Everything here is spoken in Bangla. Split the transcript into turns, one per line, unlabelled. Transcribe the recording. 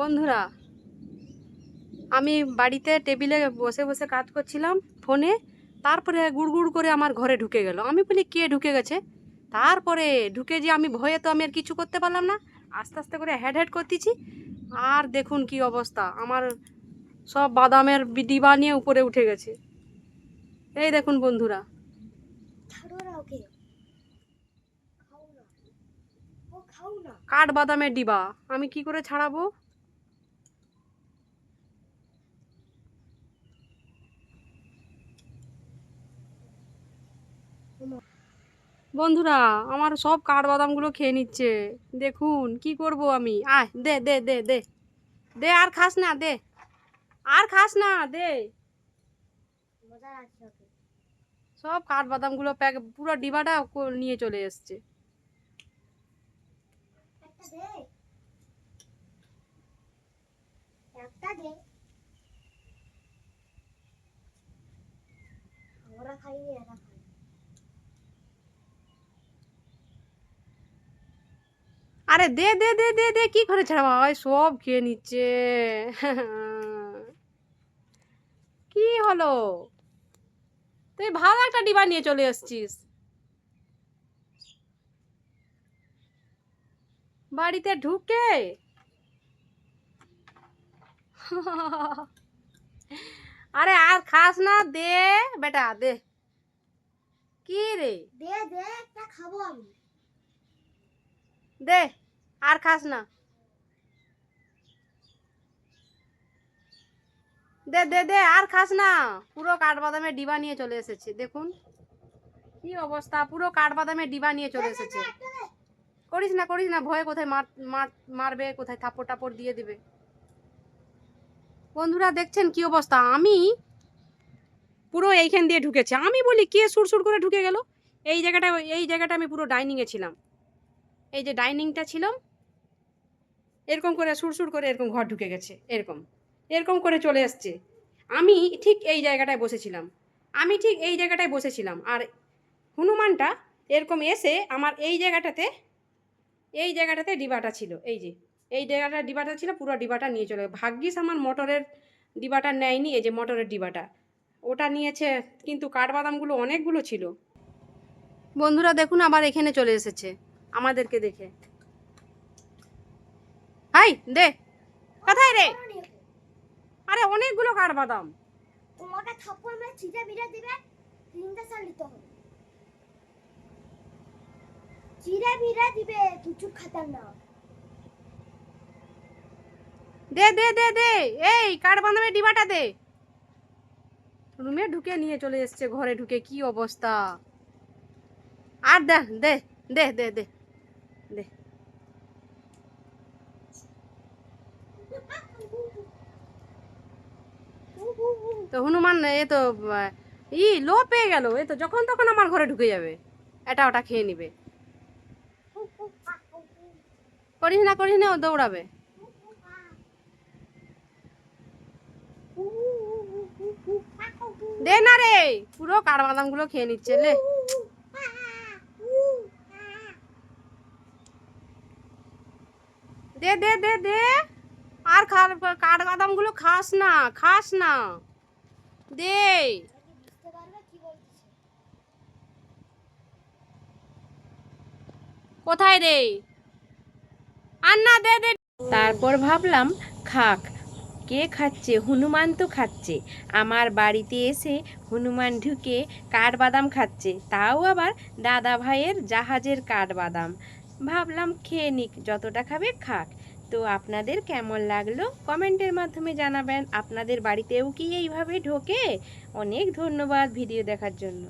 বন্ধুরা আমি বাড়িতে টেবিলে বসে বসে কাজ করছিলাম ফোনে তারপরে গুড়গুড় করে আমার ঘরে ঢুকে গেল। আমি বলি কে ঢুকে গেছে? তারপরে ঢুকে যে আমি ভয়ে তো আমি আর কিছু করতে পারলাম না আস্তে আস্তে করে হেড হেড করতেছি। আর দেখুন কি অবস্থা আমার সব বাদামের ডিবা নিয়ে উপরে উঠে গেছে। এই দেখুন বন্ধুরা। কাঠ বাদামের ডিবা আমি কি করে ছাড়াবো? বন্ধুরা, আমার সব কাঠবাদামগুলো খেয়ে নিচ্ছে। দেখুন, কি করব আমি? আয়, দে দে দে দে। দে, আর খাস না, দে। আর খাস না, দে। সব কাঠবাদামগুলো প্যাক, পুরো ডিবাটা নিয়ে চলে এসছে।
খাইনি
আরে দে দে দে দে দে কি করে ছাড়া ভাই সব খেয়ে নিচ্ছে। কি হলো? তুই ভালো একটা ডিবা নিয়ে চলে এসছিস। বাড়িতে ঢুকে। আরে আর খাস না দে বেটা দে। কি রে?
দে দে একটা খাব আমি।
দে। আর খাস না। দে দে দে, আর খাস না। পুরো কাঠবাদামের ডিবা নিয়ে চলে এসেছে, দেখুন। কি অবস্থা, পুরো কাঠবাদামের ডিবা নিয়ে চলে এসেছে। করিস না করিস না, ভয়ে কোথায় মার, মার- মারবে, কোথায় থাপড় টাপড় দিয়ে দিবে। বন্ধুরা, দেখছেন কি অবস্থা? আমি পুরো এইখান দিয়ে ঢুকেছে। আমি বলি, কে সুরসুর করে ঢুকে গেল? এই জায়গাটা এই জায়গাটা আমি পুরো ডাইনিংয়ে ছিলাম। এই যে ডাইনিংটা ছিলাম এরকম করে সুরসুর করে এরকম ঘর ঢুকে গেছে, এরকম। এরকম করে চলে এসছে আমি ঠিক এই জায়গাটায় বসেছিলাম। আমি ঠিক এই জায়গাটায় বসেছিলাম। আর হনুমানটা এরকম এসে আমার এই জায়গাটাতে এই জায়গাটাতে ডিবাটা ছিল। এই যে, এই জায়গাটা ডিবাটা ছিল, পুরো ডিবাটা নিয়ে চলে ভাগ্যিস আমার মোটরের ডিবাটা নেয়নি, এই যে মোটরের ডিবাটা। ওটা নিয়েছে, কিন্তু কাঠবাদামগুলো অনেকগুলো ছিল। বন্ধুরা দেখুন আবার এখানে চলে এসেছে, আমাদেরকে দেখে। হাই দে। কোথায় রে। আরে অনেকগুলো কাঠবাদাম
তোমাকে থাপ্পড় মেরে ছিটে বিড়ে দিবে তিনটে সাল দিতে হবে। চিড়ে বিড়ে দিবে কিছু খাতার না।
দে দে দে দে। এই কাঠবাদামের ডিবাটা দে। রুমে ঢুকে নিয়ে চলে এসছে ঘরে ঢুকে কি অবস্থা? আর দে দে দে দে দে দে। তো হনুমান, এ তো ই লো পেয়ে গেল, এ তো যখন তখন আমার ঘরে ঢুকে যাবে। এটা ওটা খেয়ে নিবে। করিস না করিস না, ও দৌড়াবে। দে না রে, পুরো কাঠবাদামগুলো খেয়ে নিচ্ছে, লে। দে দে দে দে। আর কাঠবাদামগুলো খাস না খাস না। দে কোথায় রে আর না দে দে।
তারপর ভাবলাম, খাক, কে খাচ্ছে? হনুমান তো খাচ্ছে। আমার বাড়িতে এসে হনুমান ঢুকে কাঠবাদাম খাচ্ছে। তাও আবার দাদা ভাইয়ের জাহাজের কাঠবাদাম। ভাবলাম, খেয়ে নিক, যতটা খাবে, খাক। তো আপনাদের কেমন লাগল? কমেন্টের মাধ্যমে জানাবেন। আপনাদের বাড়িতেও কি এইভাবে ঢোকে? অনেক ধন্যবাদ ভিডিও দেখার জন্য।